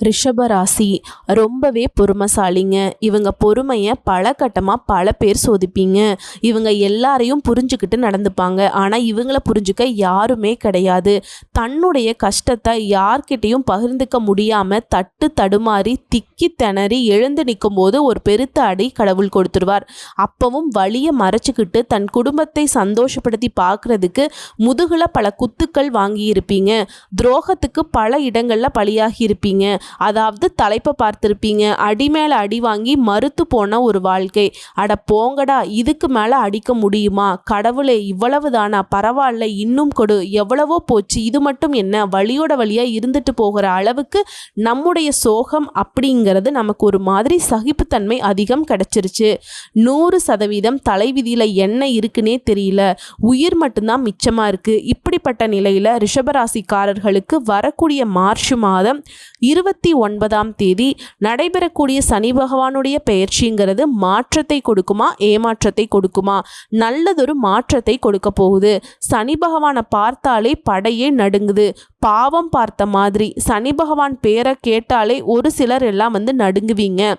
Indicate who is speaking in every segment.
Speaker 1: ரிஷபராசி. ரொம்பவே பொறுமைசாலிங்க. இவங்க பொறுமையை பல கட்டமாக பல பேர் சோதிப்பீங்க. இவங்க எல்லாரையும் புரிஞ்சுக்கிட்டு நடந்துப்பாங்க. ஆனால் இவங்கள புரிஞ்சுக்க யாருமே கிடையாது. தன்னுடைய கஷ்டத்தை யார்கிட்டையும் பகிர்ந்துக்க முடியாமல் தட்டு தடுமாறி திக்கி திணறி எழுந்து நிற்கும் போது ஒரு பெருத்த அடி கடவுள் கொடுத்துருவார். அப்பவும் வழியை மறைச்சிக்கிட்டு தன் குடும்பத்தை சந்தோஷப்படுத்தி பார்க்கறதுக்கு முதுகில் பல குத்துக்கள் வாங்கியிருப்பீங்க. துரோகத்துக்கு பல இடங்களில் பலியாகி இருப்பீங்க அதாவது தலைப்பை பார்த்துருப்பீங்க அடி மேலே அடி வாங்கி மறுத்து போன ஒரு வாழ்க்கை. அட போங்கடா இதுக்கு மேலே அடிக்க முடியுமா? கடவுளே இவ்வளவு தானா பரவாயில்ல இன்னும் கொடு. எவ்வளவோ போச்சு இது மட்டும் என்ன? வழியோட வழியாக இருந்துட்டு போகிற அளவுக்கு நம்முடைய சோகம் அப்படிங்கிறது நமக்கு ஒரு மாதிரி சகிப்புத்தன்மை அதிகம் கிடைச்சிருச்சு. நூறு சதவீதம் தலைவிதியில் என்ன இருக்குன்னே தெரியல. உயிர் மட்டும்தான் மிச்சமாக இருக்குது இப்படிப்பட்ட நிலையில் ரிஷபராசிக்காரர்களுக்கு வரக்கூடிய மார்ச் மாதம் இருபத்தி ஒன்பதாம் தேதி நடைபெறக்கூடிய சனி பகவானுடைய பெயர்ச்சிங்கிறது மாற்றத்தை கொடுக்குமா ஏமாற்றத்தை கொடுக்குமா? நல்லதொரு மாற்றத்தை கொடுக்க போகுது. சனி பகவானை பார்த்தாலே படையே நடுங்குது. பாவம் பார்த்த மாதிரி சனி பகவான் பேரை கேட்டாலே ஒரு சிலர் எல்லாம் வந்து நடுங்குவீங்க.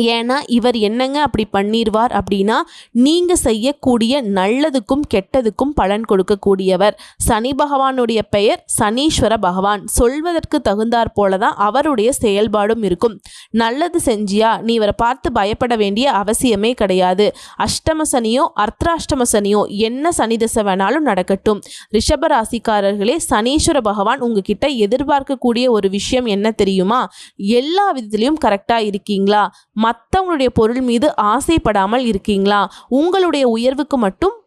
Speaker 1: ஏன்னா இவர் என்னங்க அப்படி பண்ணிடுவார் அப்படின்னா நீங்கள் செய்யக்கூடிய நல்லதுக்கும் கெட்டதுக்கும் பலன் கொடுக்கக்கூடியவர். சனி பகவானுடைய பெயர் சனீஸ்வர பகவான். சொல்வதற்கு தகுந்தாற் போல தான் அவருடைய செயல்பாடும் இருக்கும். நல்லது செஞ்சியா? நீ இவரை பார்த்து பயப்பட வேண்டிய அவசியமே கிடையாது. அஷ்டம சனியோ அர்த்தாஷ்டம சனியோ என்ன சனி திசை வேணாலும் நடக்கட்டும். ரிஷப ராசிக்காரர்களே சனீஸ்வர பகவான் உங்ககிட்ட எதிர்பார்க்கக்கூடிய ஒரு விஷயம் என்ன தெரியுமா? எல்லா விதத்துலேயும் கரெக்டாக இருக்கீங்களா? மற்றவங்களுடைய பொருள் மீது ஆசைப்படாமல் இருக்கீங்களா? உங்களுடைய உயர்வுக்கு மட்டும்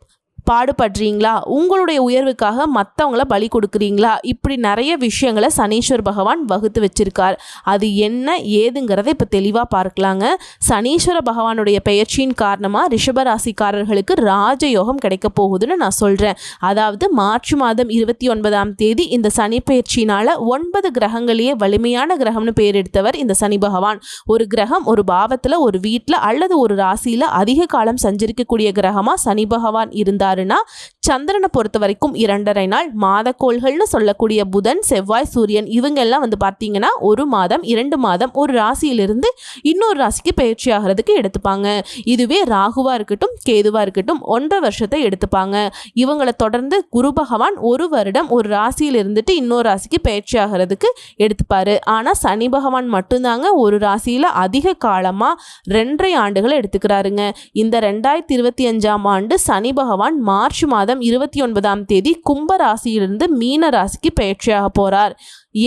Speaker 1: பாடுபடுறீங்களா? உங்களுடைய உயர்வுக்காக மற்றவங்கள பலி கொடுக்குறீங்களா? இப்படி நிறைய விஷயங்களை சனீஸ்வர் பகவான் வகுத்து வச்சிருக்கார். அது என்ன ஏதுங்கிறத இப்போ தெளிவாக பார்க்கலாங்க. சனீஸ்வர பகவானுடைய பெயர்ச்சியின் காரணமாக ரிஷபராசிக்காரர்களுக்கு ராஜயோகம் கிடைக்க போகுதுன்னு நான் சொல்கிறேன் அதாவது மார்ச் மாதம் இருபத்தி ஒன்பதாம் தேதி இந்த சனி பயிற்சியினால் ஒன்பது கிரகங்களையே வலிமையான கிரகம்னு பேர் எடுத்தவர் இந்த சனி பகவான். ஒரு கிரகம் ஒரு பாவத்தில் ஒரு வீட்டில் அல்லது ஒரு ராசியில் அதிக காலம் சஞ்சரிக்கக்கூடிய கிரகமாக சனி பகவான் இருந்தார். இருந்தாருன்னா சந்திரனை பொறுத்த வரைக்கும் இரண்டரை நாள் மாதக்கோள்கள்னு சொல்லக்கூடிய புதன் செவ்வாய் சூரியன் இவங்க எல்லாம் வந்து பார்த்தீங்கன்னா ஒரு மாதம் இரண்டு மாதம் ஒரு ராசியிலிருந்து இன்னொரு ராசிக்கு பயிற்சி ஆகிறதுக்கு எடுத்துப்பாங்க. இதுவே ராகுவாக இருக்கட்டும் கேதுவாக இருக்கட்டும் ஒன்றரை வருஷத்தை எடுத்துப்பாங்க. இவங்களை தொடர்ந்து குரு பகவான் ஒரு வருடம் ஒரு ராசியில் இருந்துட்டு இன்னொரு ராசிக்கு பயிற்சி ஆகிறதுக்கு எடுத்துப்பாரு. ஆனால் சனி பகவான் மட்டும்தாங்க ஒரு ராசியில் அதிக காலமாக ரெண்டரை ஆண்டுகளை எடுத்துக்கிறாருங்க. இந்த ரெண்டாயிரத்தி இருபத்தி அஞ்சாம் ஆண்டு சனி பகவான் மார்ச் மாதம் இருபத்தி ஒன்பதாம் தேதி கும்ப ராசியிலிருந்து மீன ராசிக்கு பயிற்சியாக போகிறார்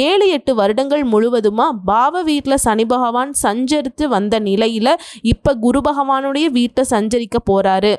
Speaker 1: ஏழு எட்டு வருடங்கள் முழுவதுமா பாவ வீட்டில் சனி பகவான் சஞ்சரித்து வந்த நிலையில் இப்போ குரு பகவானுடைய வீட்டை சஞ்சரிக்க போகிறாரு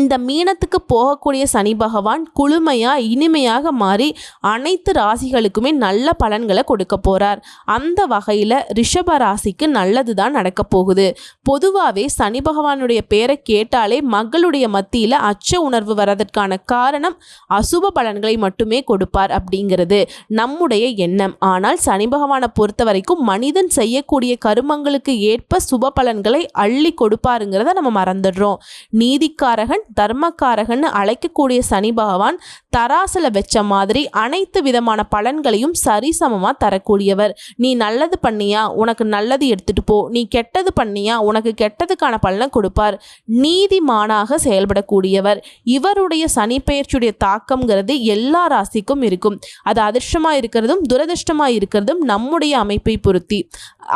Speaker 1: இந்த மீனத்துக்கு போகக்கூடிய சனி பகவான் குளுமையாக இனிமையாக மாறி அனைத்து ராசிகளுக்குமே நல்ல பலன்களை கொடுக்க போகிறார் அந்த வகையில் ரிஷப ராசிக்கு நல்லது தான் நடக்க போகுது. பொதுவாகவே சனி பகவானுடைய பேரை கேட்டாலே மக்களுடைய மத்தியில் அச்ச உணர்வு வர்றதற்கான காரணம் அசுப பலன்களை மட்டுமே கொடுப்பார் அப்படிங்கிறது நம்முடைய எண்ணம். ஆனால் சனி பகவானை பொறுத்த வரைக்கும் மனிதன் செய்யக்கூடிய கருமங்களுக்கு ஏற்ப சுப பலன்களை அள்ளி கொடுப்பாருங்கிறத நம்ம மறந்துடுறோம். நீதிக்காரகன் தர்மக்காரகன்னு அழைக்கக்கூடிய சனி பகவான் தராசில் வச்ச மாதிரி அனைத்து விதமான பலன்களையும் சரிசமமாக தரக்கூடியவர். நீ நல்லது பண்ணியா உனக்கு நல்லது எடுத்துட்டு போ. நீ கெட்டது பண்ணியா உனக்கு கெட்டதுக்கான பலனை கொடுப்பார். நீதிமானாக செயல்படக்கூடியவர். இவருடைய சனி பெயர்ச்சியுடைய தாக்கம்ங்கிறது எல்லா ராசிக்கும் இருக்கும். அது அதிர்ஷ்டமாக இருக்கிறதும் துரதிர்ஷ்டமாக இருக்கிறதும் நம்முடைய அமைப்பை பொருத்தி.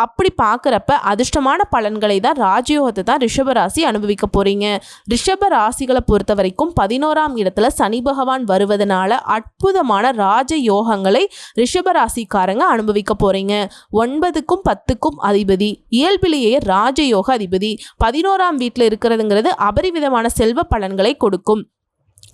Speaker 1: அப்படி பார்க்குறப்ப அதிர்ஷ்டமான பலன்களை தான் ராஜயோகத்தை தான் ரிஷபராசி அனுபவிக்க போகிறீங்க ரிஷபராசி ராசிகளை பொறுத்த வரைக்கும் பதினோராம் இடத்துல சனி பகவான் வருவதனால அற்புதமான ராஜ யோகங்களை ரிஷபராசிக்காரங்க அனுபவிக்க போகிறீங்க ஒன்பதுக்கும் பத்துக்கும் அதிபதி. இயல்பிலேயே ராஜயோக அதிபதி. பதினோராம் வீட்டில் இருக்கிறதுங்கிறது அபரிவிதமான செல்வ பலன்களை கொடுக்கும்.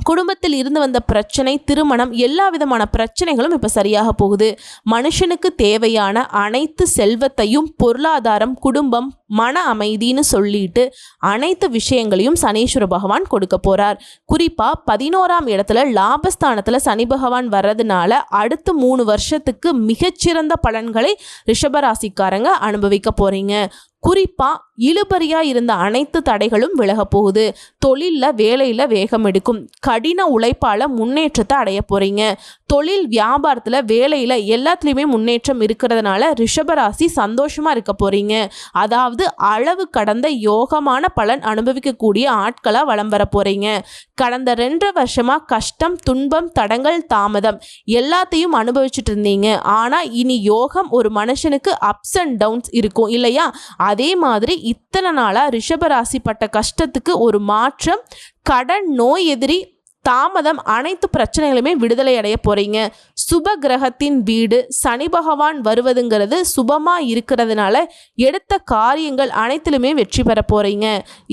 Speaker 1: குடும்பத்தில் இருந்து வந்த பிரச்சனை திருமணம் எல்லா விதமான பிரச்சனைகளும் இப்போ சரியாக போகுது. மனுஷனுக்கு தேவையான அனைத்து செல்வத்தையும் பொருளாதாரம் குடும்பம் மன அமைதின்னு சொல்லிட்டு அனைத்து விஷயங்களையும் சனீஸ்வர பகவான் கொடுக்க போகிறார் குறிப்பாக பதினோராம் இடத்துல லாபஸ்தானத்தில் சனி பகவான் வர்றதுனால அடுத்த மூணு வருஷத்துக்கு மிகச்சிறந்த பலன்களை ரிஷபராசிக்காரங்க அனுபவிக்க போகிறீங்க குறிப்பாக இழுபறியாக இருந்த அனைத்து தடைகளும் விலகப் போகுது. தொழிலில் வேலையில் வேகம் எடுக்கும். கடின உழைப்பால் முன்னேற்றத்தை அடைய போகிறீங்க தொழில் வியாபாரத்தில் வேலையில் எல்லாத்துலேயுமே முன்னேற்றம் இருக்கிறதுனால ரிஷபராசி சந்தோஷமாக இருக்க போகிறீங்க அதாவது அளவு கடந்த யோகமான பலன் அனுபவிக்கக்கூடிய ஆட்களாக வலம் வர போகிறீங்க கடந்த ரெண்டரை வருஷமாக கஷ்டம் துன்பம் தடங்கள் தாமதம் எல்லாத்தையும் அனுபவிச்சுட்டு இருந்தீங்க. ஆனால் இனி யோகம் ஒரு மனுஷனுக்கு அப்ஸ் அண்ட் டவுன்ஸ் இருக்கும் இல்லையா? அதே மாதிரி இத்தனை நாளாக ரிஷபராசிப்பட்ட கஷ்டத்துக்கு ஒரு மாற்றம் கடன் நோய் எதிரி தாமதம் அனைத்து பிரச்சனைகளுமே விடுதலை அடைய போகிறீங்க சுப கிரகத்தின் வீடு சனி பகவான் வருவதுங்கிறது சுபமாக இருக்கிறதுனால எடுத்த காரியங்கள் அனைத்திலுமே வெற்றி பெற போகிறீங்க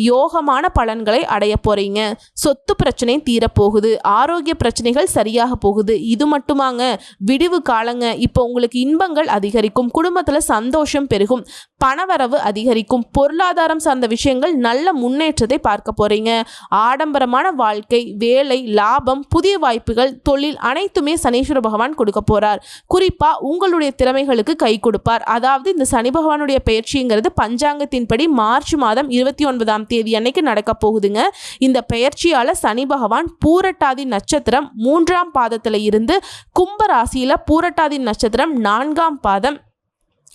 Speaker 1: யோகமான பலன்களை அடைய போகிறீங்க சொத்து பிரச்சனை தீரப்போகுது. ஆரோக்கிய பிரச்சனைகள் சரியாக போகுது. இது மட்டுமாங்க. விடிவு காலங்க. இப்போ உங்களுக்கு இன்பங்கள் அதிகரிக்கும். குடும்பத்தில் சந்தோஷம் பெருகும். பணவரவு அதிகரிக்கும். பொருளாதாரம் சார்ந்த விஷயங்கள் நல்ல முன்னேற்றத்தை பார்க்க போகிறீங்க ஆடம்பரமான வாழ்க்கை வேலை லாபம் புதிய வாய்ப்புகள் தொழில் அனைத்துமே சனீஸ்வர பகவான் கொடுக்க போறார். குறிப்பா உங்களுடைய திறமைகளுக்கு கை கொடுப்பார். அதாவது இந்த சனி பகவானுடைய பயிற்சிங்கிறது பஞ்சாங்கத்தின்படி மார்ச் மாதம் இருபத்தி ஒன்பதாம் தேதி அன்னைக்கு நடக்க போகுதுங்க. இந்த பயிற்சியால சனி பகவான் பூரட்டாதி நட்சத்திரம் மூன்றாம் பாதத்தில் இருந்து கும்ப ராசியில பூரட்டாதி நட்சத்திரம் நான்காம் பாதம்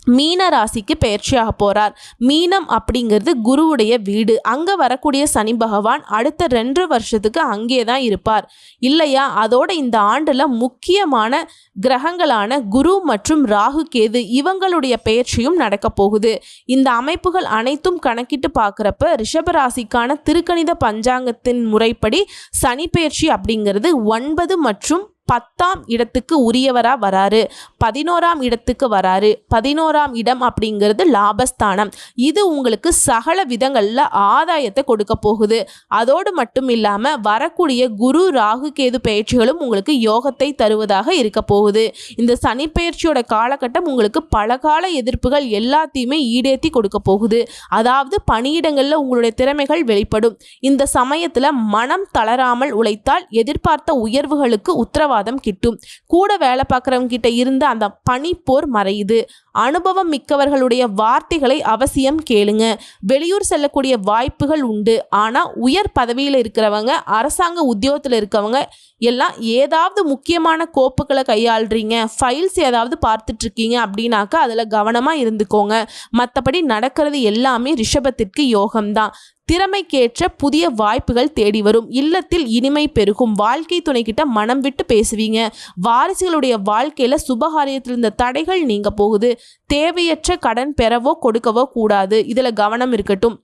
Speaker 1: மீன ராசிக்கு பயிற்சியாக போகிறார் மீனம் அப்படிங்கிறது குருவுடைய வீடு. அங்கே வரக்கூடிய சனி பகவான் அடுத்த ரெண்டு வருஷத்துக்கு அங்கே தான் இருப்பார். இல்லையா? அதோட இந்த ஆண்டில் முக்கியமான கிரகங்களான குரு மற்றும் ராகு கேது இவங்களுடைய பயிற்சியும் நடக்க போகுது. இந்த அமைப்புகள் அனைத்தும் கணக்கிட்டு பார்க்குறப்ப ரிஷபராசிக்கான திருக்கணித பஞ்சாங்கத்தின் முறைப்படி சனி பயிற்சி அப்படிங்கிறது ஒன்பது மற்றும் பத்தாம் இடத்துக்கு உரியவராக வராரு. பதினோராம் இடத்துக்கு வராரு. பதினோராம் இடம் அப்படிங்கிறது லாபஸ்தானம். இது உங்களுக்கு சகல விதங்களில் ஆதாயத்தை கொடுக்க போகுது. அதோடு மட்டும் இல்லாமல் வரக்கூடிய குரு ராகு கேது பயிற்சிகளும் உங்களுக்கு யோகத்தை தருவதாக இருக்க போகுது. இந்த சனி பயிற்சியோட காலகட்டம் உங்களுக்கு பல கால எதிர்ப்புகள் எல்லாத்தையுமே ஈடேற்றி கொடுக்க போகுது. அதாவது பணியிடங்களில் உங்களுடைய திறமைகள் வெளிப்படும். இந்த சமயத்தில் மனம் தளராமல் உழைத்தால் எதிர்பார்த்த உயர்வுகளுக்கு உத்தரவாதம் கிட்டும். கூட வேலை பார்க்குறவங்க கிட்ட இருந்து அந்த பனிப்போர் மறையுது. அனுபவம் மிக்கவர்களுடைய வார்த்தைகளை அவசியம் கேளுங்க. வெளியூர் செல்லக்கூடிய வாய்ப்புகள் உண்டு. ஆனால் உயர் பதவியில் இருக்கிறவங்க அரசாங்க உத்தியோகத்தில் இருக்கவங்க எல்லாம் ஏதாவது முக்கியமான கோப்புகளை கையாளுறீங்க. ஃபைல்ஸ் ஏதாவது பார்த்துட்ருக்கீங்க அப்படின்னாக்கா அதில் கவனமாக இருந்துக்கோங்க. மற்றபடி நடக்கிறது எல்லாமே ரிஷபத்திற்கு யோகம்தான். திறமைக்கேற்ற புதிய வாய்ப்புகள் தேடி வரும். இல்லத்தில் இனிமை பெருகும். வாழ்க்கை துணைக்கிட்ட மனம் விட்டு பேசுவீங்க. வாரிசுகளுடைய வாழ்க்கையில் சுபகாரியத்தில் இருந்த தடைகள் நீங்க போகுது. தேவையற்ற கடன் பெறவோ கொடுக்கவோ கூடாது. இதில் கவனம் இருக்கட்டும்.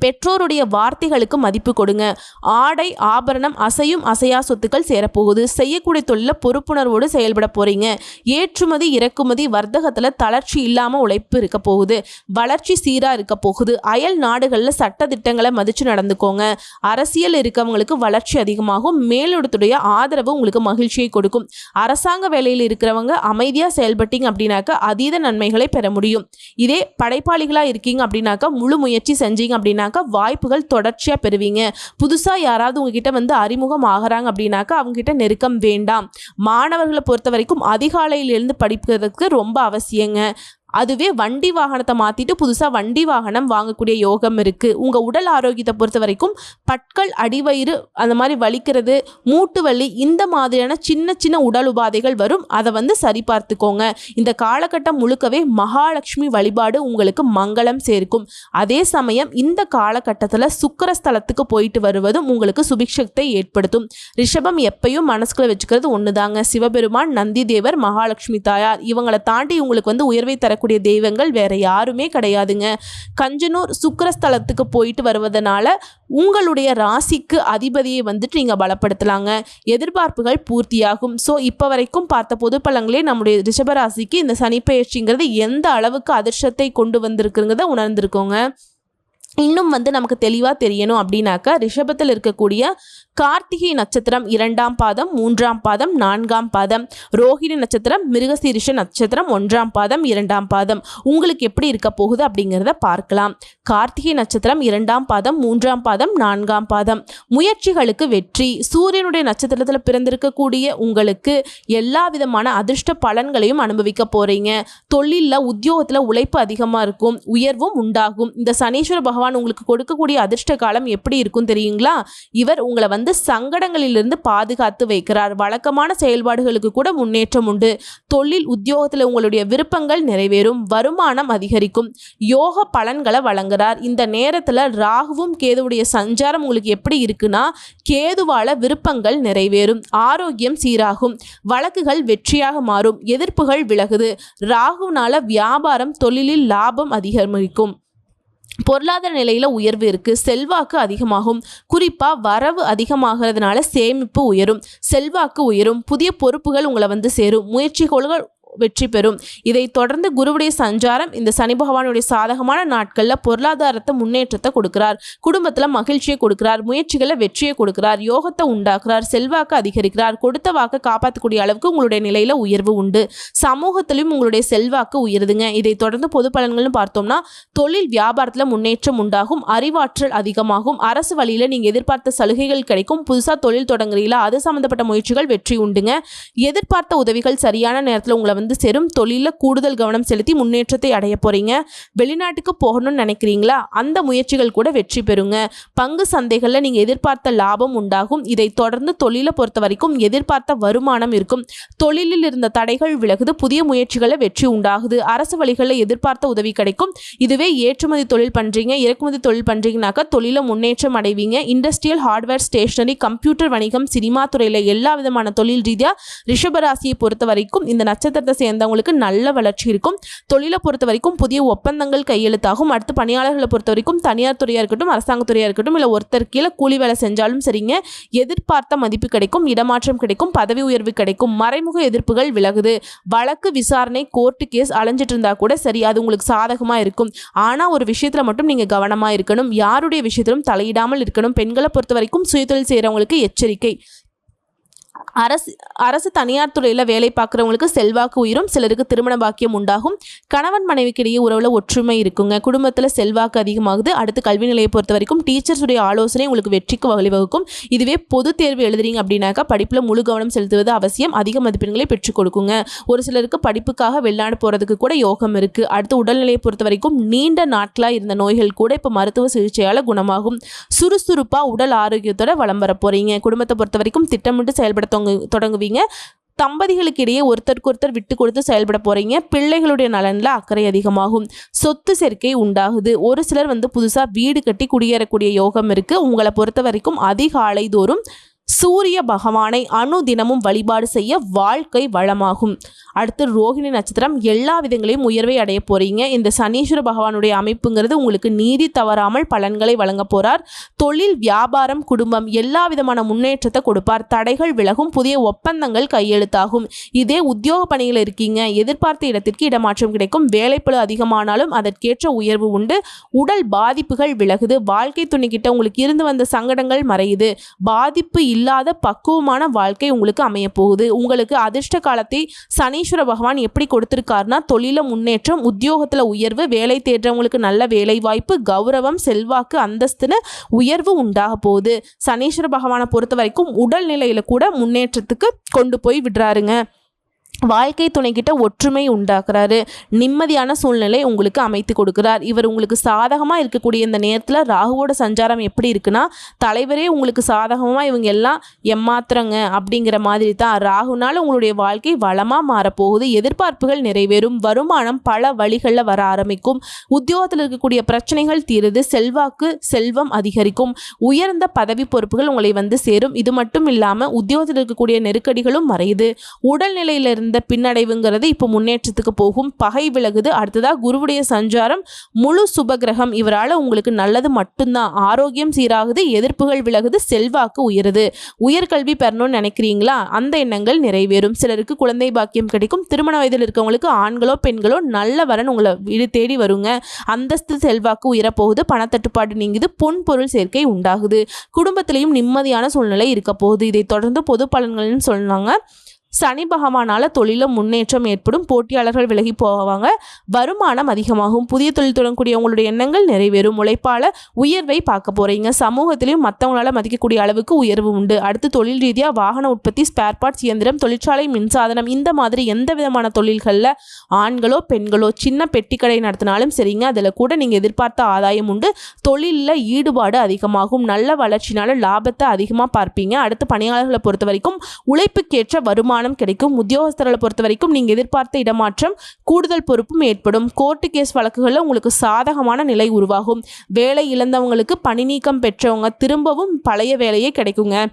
Speaker 1: பெற்றோருடைய வார்த்தைகளுக்கு மதிப்பு கொடுங்க. ஆடை ஆபரணம் அசையும் அசையா சொத்துக்கள் சேரப்போகுது. செய்யக்கூடிய தொழில பொறுப்புணர்வோடு செயல்பட போகிறீங்க ஏற்றுமதி இறக்குமதி வர்த்தகத்தில் தளர்ச்சி இல்லாமல் உழைப்பு இருக்க போகுது. வளர்ச்சி சீராக இருக்க போகுது. அயல் நாடுகளில் சட்ட திட்டங்களை மதித்து நடந்துக்கோங்க. அரசியல் இருக்கவங்களுக்கு வளர்ச்சி அதிகமாகும். மேலிடத்துடைய ஆதரவு உங்களுக்கு மகிழ்ச்சியை கொடுக்கும். அரசாங்க வேலையில் இருக்கிறவங்க அமைதியாக செயல்பட்டீங்க அப்படின்னாக்கா அதீத நன்மைகளை பெற முடியும். இதே படைப்பாளிகளாக இருக்கீங்க அப்படின்னாக்கா முழு முயற்சி செஞ்சீங்க அப்படின்னா அப்படின்னாக்கா வாய்ப்புகள் தொடர்ச்சியாக பெறுவீங்க. புதுசாக யாராவது உங்ககிட்ட வந்து அறிமுகம் ஆகிறாங்க அப்படின்னாக்கா அவங்ககிட்ட நெருக்கம் வேண்டாம். மாணவர்களை பொறுத்த வரைக்கும் அதிகாலையில் எழுந்து படிக்கிறதுக்கு ரொம்ப அவசியங்க. அதுவே வண்டி வாகனத்தை மாற்றிட்டு புதுசாக வண்டி வாகனம் வாங்கக்கூடிய யோகம் இருக்குது உங்கள் உடல் ஆரோக்கியத்தை பொறுத்த வரைக்கும் பட்கள் அடிவயிறு அந்த மாதிரி வலிக்கிறது மூட்டு வலி இந்த மாதிரியான சின்ன சின்ன உடல் உபாதைகள் வரும். அதை வந்து சரி பார்த்துக்கோங்க. இந்த காலகட்டம் முழுக்கவே மகாலட்சுமி வழிபாடு உங்களுக்கு மங்களம் சேர்க்கும். அதே சமயம் இந்த காலகட்டத்தில் சுக்கரஸ்தலத்துக்கு போயிட்டு வருவதும் உங்களுக்கு சுபிக்ஷத்தை ஏற்படுத்தும். ரிஷபம் எப்பயும் மனசுக்குள்ள வச்சுக்கிறது ஒன்று தாங்க சிவபெருமான் நந்தி தேவர் மகாலட்சுமி தாயார் இவங்களை தாண்டி உங்களுக்கு வந்து உயர்வை தர வரக்கூடிய தெய்வங்கள் வேற யாருமே கிடையாதுங்க. கஞ்சனூர் சுக்கரஸ்தலத்துக்கு போயிட்டு வருவதனால உங்களுடைய ராசிக்கு அதிபதியை வந்துட்டு நீங்கள் பலப்படுத்தலாங்க. எதிர்பார்ப்புகள் பூர்த்தியாகும். ஸோ இப்போ வரைக்கும் பார்த்த பொது பலங்களே நம்முடைய ரிஷபராசிக்கு இந்த சனிப்பெயர்ச்சிங்கிறது எந்த அளவுக்கு அதிர்ஷ்டத்தை கொண்டு வந்திருக்குங்கிறத உணர்ந்திருக்கோங்க. இன்னும் வந்து நமக்கு தெளிவாக தெரியணும் அப்படின்னாக்கா ரிஷபத்தில் இருக்கக்கூடிய கார்த்திகை நட்சத்திரம் இரண்டாம் பாதம் மூன்றாம் பாதம் நான்காம் பாதம் ரோஹிணி நட்சத்திரம் மிருகசீரிஷ நட்சத்திரம் ஒன்றாம் பாதம் இரண்டாம் பாதம். உங்களுக்கு எப்படி இருக்க போகுது அப்படிங்கிறத பார்க்கலாம். கார்த்திகை நட்சத்திரம் இரண்டாம் பாதம் மூன்றாம் பாதம் நான்காம் பாதம். முயற்சிகளுக்கு வெற்றி. சூரியனுடைய நட்சத்திரத்தில் பிறந்திருக்கக்கூடிய உங்களுக்கு எல்லா விதமான அதிர்ஷ்ட பலன்களையும் அனுபவிக்க போறீங்க. தொழிலில் உத்தியோகத்தில் உழைப்பு அதிகமாக இருக்கும். உயர்வும் உண்டாகும். இந்த சனீஸ்வர பகவான் உங்களுக்கு கொடுக்கக்கூடிய அதிர்ஷ்ட காலம் எப்படி இருக்கும் தெரியுங்களா? இவர் உங்களை வந்து வந்து சங்கடங்களிலிருந்து பாதுகாத்து வைக்கிறார். வழக்கமான செயல்பாடுகளுக்கு கூட முன்னேற்றம் உண்டு. தொழில் உத்தியோகத்தில் உங்களுடைய விருப்பங்கள் நிறைவேறும். வருமானம் அதிகரிக்கும். யோக பலன்களை வழங்குறார். இந்த நேரத்தில் ராகுவும் கேதுவுடைய சஞ்சாரம் உங்களுக்கு எப்படி இருக்குன்னா கேதுவால விருப்பங்கள் நிறைவேறும். ஆரோக்கியம் சீராகும். வழக்குகள் வெற்றியாக மாறும். எதிர்ப்புகள் விலகுது. ராகுனால வியாபாரம் தொழிலில் லாபம் அதிகரிக்கும். பொருளாதார நிலையில் உயர்வு இருக்குது செல்வாக்கு அதிகமாகும். குறிப்பாக வரவு அதிகமாகிறதுனால சேமிப்பு உயரும். செல்வாக்கு உயரும். புதிய பொறுப்புகள் உங்களை வந்து சேரும். முயற்சிகள் வெற்றி பெறும். இதைத் தொடர்ந்து குருவுடைய சஞ்சாரம் இந்த சனி பகவானுடைய சாதகமான நாட்களில் பொருளாதாரத்தை முன்னேற்றத்தை கொடுக்கிறார். குடும்பத்தில் மகிழ்ச்சியை கொடுக்கிறார். முயற்சிகளை வெற்றியை கொடுக்கிறார். யோகத்தை உண்டாக்குறார். செல்வாக்கு அதிகரிக்கிறார். கொடுத்த வாக்கை காப்பாற்றக்கூடிய அளவுக்கு உங்களுடைய நிலையில் உயர்வு உண்டு. சமூகத்திலும் உங்களுடைய செல்வாக்கு உயருதுங்க. இதைத் தொடர்ந்து பொது பலன்கள்னு பார்த்தோம்னா தொழில் வியாபாரத்தில் முன்னேற்றம் உண்டாகும். அறிவாற்றல் அதிகமாகும். அரசு வழியில் நீங்கள் எதிர்பார்த்த சலுகைகள் கிடைக்கும். புதுசாக தொழில் தொடங்குறீங்களா? அது சம்மந்தப்பட்ட முயற்சிகள் வெற்றி உண்டுங்க. எதிர்பார்த்த உதவிகள் சரியான நேரத்தில் உங்களை வந்து சேரும் தொழிலில் கூடுதல் கவனம் செலுத்தி முன்னேற்றத்தை அடைய போகிறீங்க வெளிநாட்டுக்கு போகணும்னு நினைக்கிறீங்களா? அந்த முயற்சிகள் கூட வெற்றி பெறுங்க. பங்கு சந்தைகளில் நீங்கள் எதிர்பார்த்த லாபம் உண்டாகும். இதை தொடர்ந்து தொழிலை பொறுத்த வரைக்கும் எதிர்பார்த்த வருமானம் இருக்கும். தொழிலில் இருந்த தடைகள் விலகுது. புதிய முயற்சிகளை வெற்றி உண்டாகுது. அரசு வழிகளில் எதிர்பார்த்த உதவி கிடைக்கும். இதுவே ஏற்றுமதி தொழில் பண்ணுறீங்க இறக்குமதி தொழில் பண்ணுறீங்கனாக்கா தொழில முன்னேற்றம் அடைவீங்க. இண்டஸ்ட்ரியல் ஹார்ட்வேர் ஸ்டேஷனரி கம்ப்யூட்டர் வணிகம் சினிமா துறையில் எல்லா விதமான தொழில் ரீதியாக ரிஷபராசியை பொறுத்த வரைக்கும் இந்த நட்சத்திரத்தை சேர்ந்தவங்களுக்கு நல்ல வளர்ச்சி இருக்கும். தொழிலை பொறுத்த வரைக்கும் புதிய ஒப்பந்தங்கள் கையெழுத்தாகும். அடுத்து பணியாளர்களை பொறுத்த வரைக்கும் தனியார் துறையாக இருக்கட்டும் அரசாங்க துறையாக இருக்கட்டும் இல்லை ஒருத்தர் கீழே கூலி வேலை செஞ்சாலும் சரிங்க. எதிர்பார்த்த மதிப்பு கிடைக்கும் இடமாற்றம் கிடைக்கும் பதவி உயர்வு கிடைக்கும் மறைமுக எதிர்ப்புகள் விலகுது. வழக்கு விசாரணை கோர்ட்டு கேஸ் அலைஞ்சிட்டு இருந்தா கூட சரி அது உங்களுக்கு சாதகமாக இருக்கும். ஆனால் ஒரு விஷயத்தில் மட்டும் நீங்கள் கவனமாக இருக்கணும். யாருடைய விஷயத்திலும் தலையிடாமல் இருக்கணும். பெண்களை பொறுத்த வரைக்கும் சுயதொழில் செய்கிறவங்களுக்கு எச்சரிக்கை. அரசு அரசு தனியார் துறையில் வேலை பார்க்குறவங்களுக்கு செல்வாக்கு உயிரும் சிலருக்கு திருமண பாக்கியம் உண்டாகும். கணவன் மனைவிக்கிடையே உறவில் ஒற்றுமை இருக்குங்க. குடும்பத்தில் செல்வாக்கு அதிகமாகுது. அடுத்து கல்வி நிலையை பொறுத்த வரைக்கும் டீச்சர்ஸுடைய ஆலோசனை உங்களுக்கு வெற்றிக்கு வழிவகுக்கும் இதுவே பொது தேர்வு எழுதுறீங்க அப்படின்னாக்கா படிப்பில் முழு கவனம் செலுத்துவது அவசியம். அதிக மதிப்பெண்களை பெற்றுக் கொடுக்குங்க. ஒரு சிலருக்கு படிப்புக்காக வெளிநாடு போகிறதுக்கு கூட யோகம் இருக்குது அடுத்து உடல்நிலையை பொறுத்த வரைக்கும் நீண்ட நாட்களாக இருந்த நோய்கள் கூட இப்போ மருத்துவ சிகிச்சையால் குணமாகும். சுறுசுறுப்பாக உடல் ஆரோக்கியத்தோட வளம் வர போகிறீங்க குடும்பத்தை பொறுத்த வரைக்கும் திட்டமிட்டு செயல்படுத்தவங்க தொடங்கு தொடங்குவீங்க. தம்பதிகளுக்கு இடையே ஒருத்தருக்கு ஒருத்தர் விட்டு கொடுத்து செயல்பட போறீங்க. பிள்ளைகளுடைய நலனில் அக்கறை அதிகமாகும். சொத்து சேர்க்கை உண்டாகுது. ஒரு சிலர் வந்து புதுசாக வீடு கட்டி குடியேறக்கூடிய யோகம் இருக்கு. உங்களை பொறுத்த வரைக்கும் அதிகாலை தோறும் சூரிய பகவானை அணு தினமும் வழிபாடு செய்ய வாழ்க்கை வளமாகும். அடுத்து ரோகிணி நட்சத்திரம் எல்லா விதங்களையும் உயர்வை அடைய போறீங்க. இந்த சனீஸ்வர பகவானுடைய அமைப்புங்கிறது உங்களுக்கு நீதி தவறாமல் பலன்களை வழங்க போறார். தொழில் வியாபாரம் குடும்பம் எல்லா விதமான முன்னேற்றத்தை கொடுப்பார். தடைகள் விலகும் புதிய ஒப்பந்தங்கள் கையெழுத்தாகும். இதே உத்தியோக பணியில் இருக்கீங்க. எதிர்பார்த்த இடத்திற்கு இடமாற்றம் கிடைக்கும். வேலைப்பளு அதிகமானாலும் அதற்கேற்ற உயர்வு உண்டு. உடல் பாதிப்புகள் விலகுது. வாழ்க்கை துணிக்கிட்ட உங்களுக்கு இருந்து வந்த சங்கடங்கள் மறையுது. பாதிப்பு இல்லாத பக்குவமான வாழ்க்கை உங்களுக்கு அமைய போகுது உங்களுக்கு அதிர்ஷ்ட காலத்தை சனீஸ்வர பகவான் எப்படி கொடுத்திருக்காருனா தொழில முன்னேற்றம் உத்தியோகத்தில் உயர்வு வேலை தேடுறவங்களுக்கு நல்ல வேலை வாய்ப்பு கௌரவம் செல்வாக்கு அந்தஸ்துன்னு உயர்வு உண்டாக போகுது. சனீஸ்வர பகவானை பொறுத்த வரைக்கும் உடல்நிலையில கூட முன்னேற்றத்துக்கு கொண்டு போய் விடுறாருங்க. வாழ்க்கை துணைக்கிட்ட ஒற்றுமை உண்டாக்குறாரு. நிம்மதியான சூழ்நிலை உங்களுக்கு அமைத்து கொடுக்குறார். இவர் உங்களுக்கு சாதகமாக இருக்கக்கூடிய இந்த நேரத்தில் ராகுவோட சஞ்சாரம் எப்படி இருக்குன்னா தலைவரே உங்களுக்கு சாதகமாக இவங்க எல்லாம் எம்மாத்திரங்க அப்படிங்கிற மாதிரி தான் ராகுனால உங்களுடைய வாழ்க்கை வளமாக மாறப்போகுது. எதிர்பார்ப்புகள் நிறைவேறும். வருமானம் பல வழிகளில் வர ஆரம்பிக்கும். உத்தியோகத்தில் இருக்கக்கூடிய பிரச்சனைகள் தீருது. செல்வாக்கு செல்வம் அதிகரிக்கும். உயர்ந்த பதவி பொறுப்புகள் உங்களை வந்து சேரும். இது மட்டும் இல்லாமல் உத்தியோகத்தில் இருக்கக்கூடிய நெருக்கடிகளும் மறையுது. உடல்நிலையிலிருந்து இருந்த பின்னடைவுங்கிறது இப்போ முன்னேற்றத்துக்கு போகும். பகை விலகுது. அடுத்ததாக குருவுடைய சஞ்சாரம் முழு சுபகிரகம். இவரால் உங்களுக்கு நல்லது மட்டும்தான். ஆரோக்கியம் சீராகுது எதிர்ப்புகள் விலகுது செல்வாக்கு உயருது. உயர்கல்வி பெறணும்னு நினைக்கிறீங்களா? அந்த எண்ணங்கள் நிறைவேறும். சிலருக்கு குழந்தை பாக்கியம் கிடைக்கும். திருமண வயதில் இருக்கவங்களுக்கு ஆண்களோ பெண்களோ நல்ல வரன் உங்களை வீடு தேடி வருங்க. அந்தஸ்து செல்வாக்கு உயரப்போகுது. பணத்தட்டுப்பாடு நீங்குது. பொன் பொருள் சேர்க்கை உண்டாகுது. குடும்பத்திலையும் நிம்மதியான சூழ்நிலை இருக்க போகுது. இதை தொடர்ந்து பொது பலன்கள்னு சொன்னாங்க. சனி பகவானால் தொழிலும் முன்னேற்றம் ஏற்படும். போட்டியாளர்கள் விலகி போவாங்க. வருமானம் அதிகமாகும். புதிய தொழில் தொடங்கக்கூடிய உங்களுடைய எண்ணங்கள் நிறைவேறும். உழைப்பால் உயர்வை பார்க்க போகிறீங்க சமூகத்திலையும் மற்றவங்களால் மதிக்கக்கூடிய அளவுக்கு உயர்வு உண்டு. அடுத்து தொழில் ரீதியாக வாகன உற்பத்தி ஸ்பேர் பார்ட்ஸ் இயந்திரம் தொழிற்சாலை மின்சாதனம் இந்த மாதிரி எந்த விதமான தொழில்களில் ஆண்களோ பெண்களோ சின்ன பெட்டி கடை நடத்தினாலும் சரிங்க. அதில் கூட நீங்கள் எதிர்பார்த்த ஆதாயம் உண்டு. தொழிலில் ஈடுபாடு அதிகமாகும். நல்ல வளர்ச்சினால லாபத்தை அதிகமாக பார்ப்பீங்க. அடுத்து பணியாளர்களை பொறுத்த வரைக்கும் உழைப்புக்கேற்ற வருமானம் கிடைக்கும். உத்தியோகஸ்தர்களை பொறுத்த வரைக்கும் நீங்கள் எதிர்பார்த்த இடமாற்றம் கூடுதல் பொறுப்பும் ஏற்படும். கோர்ட்டு கேஸ் வழக்குகளில் உங்களுக்கு சாதகமான நிலை உருவாகும். வேலை இழந்தவங்களுக்கு பணி நீக்கம் பெற்றவங்க திரும்பவும் பழைய வேலையே கிடைக்குங்க.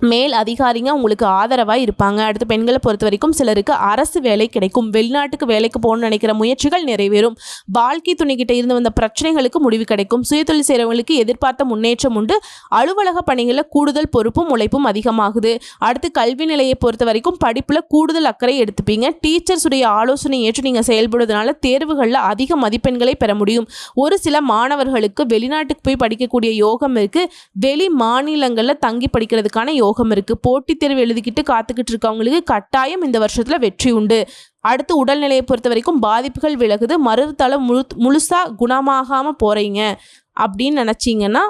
Speaker 1: மேல் அதிகாரிங்க உங்களுக்கு ஆதரவாக இருப்பாங்க. அடுத்து பெண்களை பொறுத்த வரைக்கும் சிலருக்கு அரசு வேலை கிடைக்கும். வெளிநாட்டுக்கு வேலைக்கு போகணும்னு நினைக்கிற முயற்சிகள் நிறைவேறும். வாழ்க்கை துணைக்கிட்ட இருந்து வந்த பிரச்சனைகளுக்கு முடிவு கிடைக்கும். சுயதொழில் செய்கிறவங்களுக்கு எதிர்பார்த்த முன்னேற்றம் உண்டு. அலுவலக பணிகளில் கூடுதல் பொறுப்பும் உழைப்பும் அதிகமாகுது. அடுத்து கல்வி நிலையை பொறுத்த வரைக்கும் படிப்பில் கூடுதல் அக்கறை எடுத்துப்பீங்க. டீச்சர்ஸுடைய ஆலோசனை ஏற்று நீங்கள் செயல்படுவதனால தேர்வுகளில் அதிக மதிப்பெண்களை பெற முடியும். ஒரு சில மாணவர்களுக்கு வெளிநாட்டுக்கு போய் படிக்கக்கூடிய யோகம் இருக்குது வெளி மாநிலங்களில் தங்கி படிக்கிறதுக்கான யோகம் இருக்குது போட்டித் தேர்வு எழுதிக்கிட்டு காத்துக்கிட்டு இருக்கவங்களுக்கு கட்டாயம் இந்த வருஷத்தில் வெற்றி உண்டு. அடுத்து உடல்நிலையை பொறுத்த வரைக்கும் பாதிப்புகள் விலகுது. மருத்துவ முழு முழுசாக குணமாகாமல் போகிறீங்க அப்படின்னு நினச்சிங்கன்னா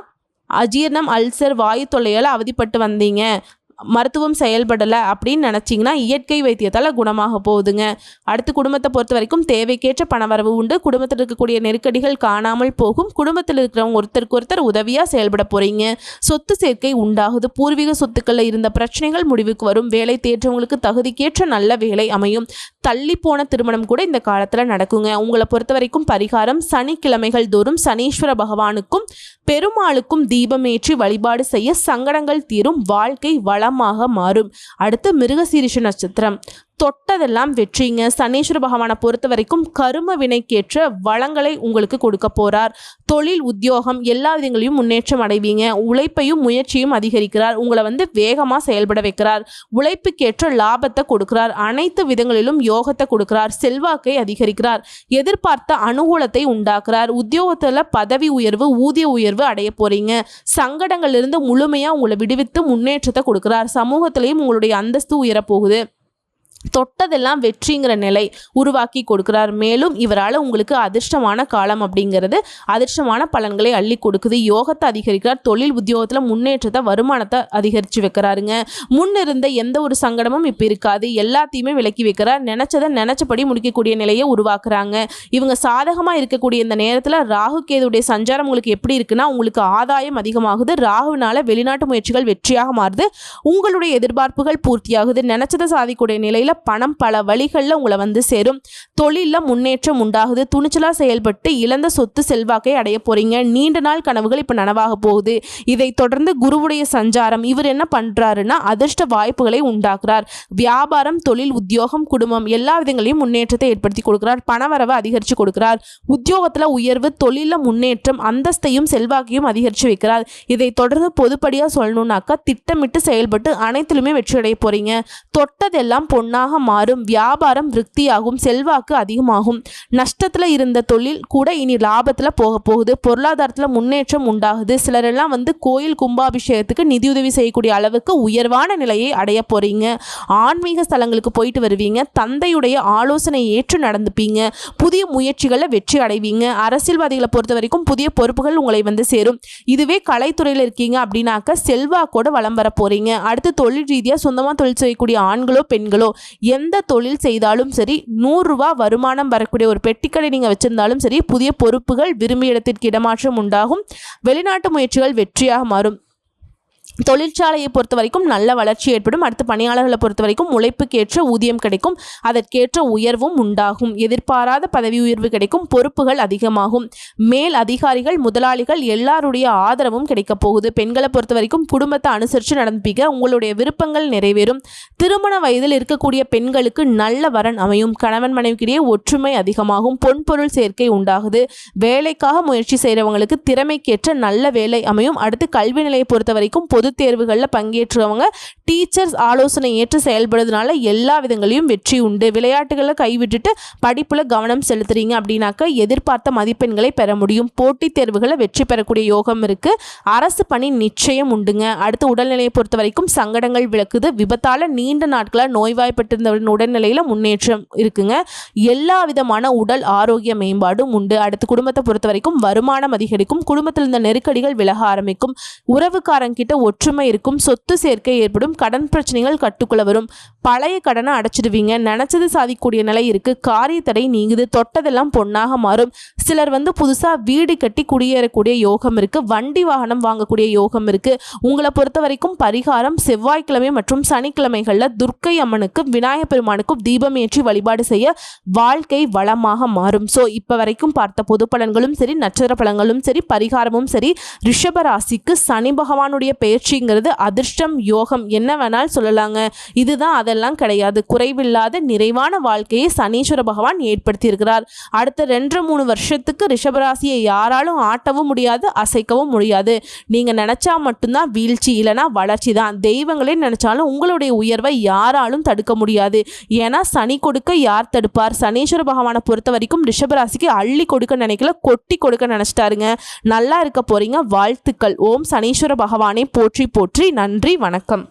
Speaker 1: அஜீரணம் அல்சர் வாயு தொல்லையால் அவதிப்பட்டு வந்தீங்க. மருத்துவம் செயல்படலை அப்படின்னு நினச்சிங்கன்னா இயற்கை வைத்தியத்தால் குணமாக போகுதுங்க. அடுத்து குடும்பத்தை பொறுத்த வரைக்கும் தேவைக்கேற்ற பணவரவு உண்டு. குடும்பத்தில் இருக்கக்கூடிய நெருக்கடிகள் காணாமல் போகும். குடும்பத்தில் இருக்கிறவங்க ஒருத்தருக்கு ஒருத்தர் உதவியாக செயல்பட போகிறீங்க சொத்து சேர்க்கை உண்டாகுது. பூர்வீக சொத்துக்களில் இருந்த பிரச்சனைகள் முடிவுக்கு வரும். வேலை தேற்றவங்களுக்கு தகுதிக்கேற்ற நல்ல வேலை அமையும். தள்ளி போன திருமணம் கூட இந்த காலத்தில் நடக்குங்க. உங்களை பொறுத்த வரைக்கும் பரிகாரம் சனிக்கிழமைகள் தோறும் சனீஸ்வர பகவானுக்கும் பெருமாளுக்கும் தீபமேற்றி வழிபாடு செய்ய சங்கடங்கள் தீரும் வாழ்க்கை வளமாக மாறும். அடுத்து மிருகசீரிஷ நட்சத்திரம். தொட்டதெல்லாம் வெற்றிங்க. சனீஸ்வர பகவானை பொறுத்த வரைக்கும் கரும வினைக்கேற்ற வளங்களை உங்களுக்கு கொடுக்க போறார். தொழில் உத்தியோகம் எல்லா விதங்களையும் முன்னேற்றம் அடைவீங்க. உழைப்பையும் முயற்சியும் அதிகரிக்கிறார். உங்களை வந்து வேகமாக செயல்பட வைக்கிறார். உழைப்புக்கேற்ற லாபத்தை கொடுக்கிறார். அனைத்து விதங்களிலும் யோகத்தை கொடுக்கிறார். செல்வாக்கை அதிகரிக்கிறார். எதிர்பார்த்த அனுகூலத்தை உண்டாக்குறார். உத்தியோகத்தில் பதவி உயர்வு ஊதிய உயர்வு அடைய போறீங்க. சங்கடங்களிலிருந்து முழுமையாக உங்களை விடுவித்து முன்னேற்றத்தை கொடுக்கிறார். சமூகத்திலையும் உங்களுடைய அந்தஸ்து உயரப்போகுது. தொட்டதெல்லாம் வெற்றிங்கிற நிலை உருவாக்கி கொடுக்கிறார். மேலும் இவரால் உங்களுக்கு அதிர்ஷ்டமான காலம் அப்படிங்கிறது அதிர்ஷ்டமான பலன்களை அள்ளி கொடுக்குது. யோகத்தை அதிகரிக்கிறார். தொழில் உத்தியோகத்தில் முன்னேற்றத்தை வருமானத்தை அதிகரித்து வைக்கிறாருங்க. முன்னிருந்த எந்த ஒரு சங்கடமும் இப்போ இருக்காது. எல்லாத்தையுமே விலக்கி வைக்கிறார். நினச்சதை நினச்சபடி முடிக்கக்கூடிய நிலையை உருவாக்குறாங்க. இவங்க சாதகமாக இருக்கக்கூடிய இந்த நேரத்தில் ராகு கேதுடைய சஞ்சாரம் உங்களுக்கு எப்படி இருக்குன்னா உங்களுக்கு ஆதாயம் அதிகமாகுது. ராகுனால வெளிநாட்டு முயற்சிகள் வெற்றியாக மாறுது. உங்களுடைய எதிர்பார்ப்புகள் பூர்த்தியாகுது. நினச்சதை சாதிக்கூடிய நிலையில் பணம் பல வழிகளில் உங்களை வந்து சேரும். தொழிலில் முன்னேற்றம் உண்டாகுது. துணிச்சலாக செயல்பட்டு இழந்த சொத்து செல்வாக்கை அடைய போகிறீங்க நீண்ட நாள் கனவுகள் இப்போ நனவாக போகுது. இதை தொடர்ந்து குருவுடைய சஞ்சாரம் இவர் என்ன பண்ணுறாருன்னா அதிர்ஷ்ட வாய்ப்புகளை உண்டாக்குறார். வியாபாரம் தொழில் உத்தியோகம் குடும்பம் எல்லா விதங்களையும் முன்னேற்றத்தை ஏற்படுத்தி கொடுக்கிறார். பணவரவை அதிகரித்து கொடுக்கிறார். உத்தியோகத்தில் உயர்வு தொழிலில் முன்னேற்றம் அந்தஸ்தையும் செல்வாக்கையும் அதிகரித்து வைக்கிறார். இதை தொடர்ந்து பொதுப்படியாக சொல்லணுன்னாக்கா திட்டமிட்டு செயல்பட்டு அனைத்திலுமே வெற்றியடைய போகிறீங்க தொட்டதெல்லாம் பொண்ணா பொன்னாக மாறும். வியாபாரம் விருத்தியாகும். செல்வாக்கு அதிகமாகும். நஷ்டத்தில் இருந்த தொழில் கூட இனி லாபத்தில் போக போகுது. பொருளாதாரத்தில் முன்னேற்றம் உண்டாகுது. சிலரெல்லாம் வந்து கோயில் கும்பாபிஷேகத்துக்கு நிதியுதவி செய்யக்கூடிய அளவுக்கு உயர்வான நிலையை அடைய போகிறீங்க ஆன்மீக ஸ்தலங்களுக்கு போயிட்டு வருவீங்க. தந்தையுடைய ஆலோசனை ஏற்று நடந்துப்பீங்க. புதிய முயற்சிகளில் வெற்றி அடைவீங்க. அரசியல்வாதிகளை பொறுத்த வரைக்கும் புதிய பொறுப்புகள் உங்களை வந்து சேரும். இதுவே கலைத்துறையில் இருக்கீங்க அப்படின்னாக்க செல்வாக்கோட வளம் வர போகிறீங்க அடுத்து தொழில் ரீதியாக சொந்தமாக தொழில் செய்யக்கூடிய ஆண்களோ பெண்களோ எந்த தொழில் செய்தாலும் சரி நூறுரூவா வருமானம் வரக்கூடிய ஒரு பெட்டிக்கடை நீங்கள் வச்சுருந்தாலும் சரி புதிய பொறுப்புகள் விரும்பிய இடத்திற்கு இடமாற்றம் உண்டாகும். வெளிநாட்டு முயற்சிகள் வெற்றியாக மாறும். தொழிற்சாலையை பொறுத்த வரைக்கும் நல்ல வளர்ச்சி ஏற்படும். அடுத்து பணியாளர்களை பொறுத்த வரைக்கும் உழைப்புக்கேற்ற ஊதியம் கிடைக்கும். அதற்கேற்ற உயர்வும் உண்டாகும். எதிர்பாராத பதவி உயர்வு கிடைக்கும். பொறுப்புகள் அதிகமாகும். மேல் அதிகாரிகள் முதலாளிகள் எல்லாருடைய ஆதரவும் கிடைக்கப் போகுது. பெண்களை பொறுத்த வரைக்கும் குடும்பத்தை அனுசரித்து நடந்துப்பீங்க. உங்களுடைய விருப்பங்கள் நிறைவேறும். திருமண வயதில் இருக்கக்கூடிய பெண்களுக்கு நல்ல வரன் அமையும். கணவன் மனைவிக்கிடையே ஒற்றுமை அதிகமாகும். பொன்பொருள் சேர்க்கை உண்டாகுது. வேலைக்காக முயற்சி செய்கிறவங்களுக்கு திறமைக்கேற்ற நல்ல வேலை அமையும். அடுத்து கல்வி நிலையை பொறுத்த வரைக்கும் பொது பொதுத் தேர்வுகளில் பங்கேற்றவங்க டீச்சர்ஸ் ஆலோசனை ஏற்று செயல்படுறதுனால எல்லா விதங்களையும் வெற்றி உண்டு. விளையாட்டுகளை கைவிட்டுட்டு படிப்பில் கவனம் செலுத்துறீங்க அப்படின்னாக்க எதிர்பார்த்த மதிப்பெண்களை பெற முடியும். போட்டித் தேர்வுகளை வெற்றி பெறக்கூடிய யோகம் இருக்குது அரசு பணி நிச்சயம் உண்டுங்க. அடுத்து உடல்நிலையை பொறுத்த வரைக்கும் சங்கடங்கள் விளக்குது. விபத்தால் நீண்ட நாட்களாக நோய்வாய்ப்பட்டிருந்தவரின் உடல்நிலையில் முன்னேற்றம் இருக்குங்க. எல்லா விதமான உடல் ஆரோக்கிய மேம்பாடும் உண்டு. அடுத்து குடும்பத்தை பொறுத்த வரைக்கும் வருமானம் அதிகரிக்கும். குடும்பத்தில் இருந்த நெருக்கடிகள் விலக ஆரம்பிக்கும். உறவுக்காரங்கிட்ட ஒற்றுமை இருக்கும் சொத்து சேர்க்கை ஏற்படும் கடன் பிரச்சனைகள் கட்டுக்குள்ள வரும். பழைய கடனை அடைச்சிடுவீங்க. நினச்சது சாதிக்கக்கூடிய நிலை இருக்கு. காரிய தடை நீங்குது. தொட்டதெல்லாம் பொன்னாக மாறும். சிலர் வந்து புதுசாக வீடு கட்டி குடியேறக்கூடிய யோகம் இருக்கு. வண்டி வாகனம் வாங்கக்கூடிய யோகம் இருக்கு. உங்களை பொறுத்த வரைக்கும் பரிகாரம் செவ்வாய்க்கிழமை மற்றும் சனிக்கிழமைகளில் துர்க்கை அம்மனுக்கும் விநாயகப் பெருமானுக்கும் தீபம் ஏற்றி வழிபாடு செய்ய வாழ்க்கை வளமாக மாறும். ஸோ இப்போ வரைக்கும் பார்த்த பொது பலன்களும் சரி நட்சத்திர பலன்களும் சரி பரிகாரமும் சரி ரிஷப ராசிக்கு சனி பகவானுடைய முயற்சிங்கிறது அதிர்ஷ்டம் யோகம் என்ன வேணாலும் சொல்லலாங்க. இதுதான் அதெல்லாம் கிடையாது. குறைவில்லாத நிறைவான வாழ்க்கையை சனீஸ்வர பகவான் ஏற்படுத்தியிருக்கிறார். அடுத்த ரெண்டரை மூணு வருஷத்துக்கு ரிஷபராசியை யாராலும் ஆட்டவும் முடியாது அசைக்கவும் முடியாது. நீங்கள் நினச்சா மட்டும்தான் வீழ்ச்சி இல்லைனா வளர்ச்சி தான். தெய்வங்களே நினச்சாலும் உங்களுடைய உயர்வை யாராலும் தடுக்க முடியாது. ஏன்னா சனி கொடுக்க யார் தடுப்பார்? சனீஸ்வர பகவானை பொறுத்த வரைக்கும் ரிஷபராசிக்கு அள்ளி கொடுக்க நினைக்கல கொட்டி கொடுக்க நினச்சிட்டாருங்க. நல்லா இருக்க போறீங்க. வாழ்த்துக்கள். ஓம் சனீஸ்வர போ போற்றி போற்றி நன்றி வணக்கம்.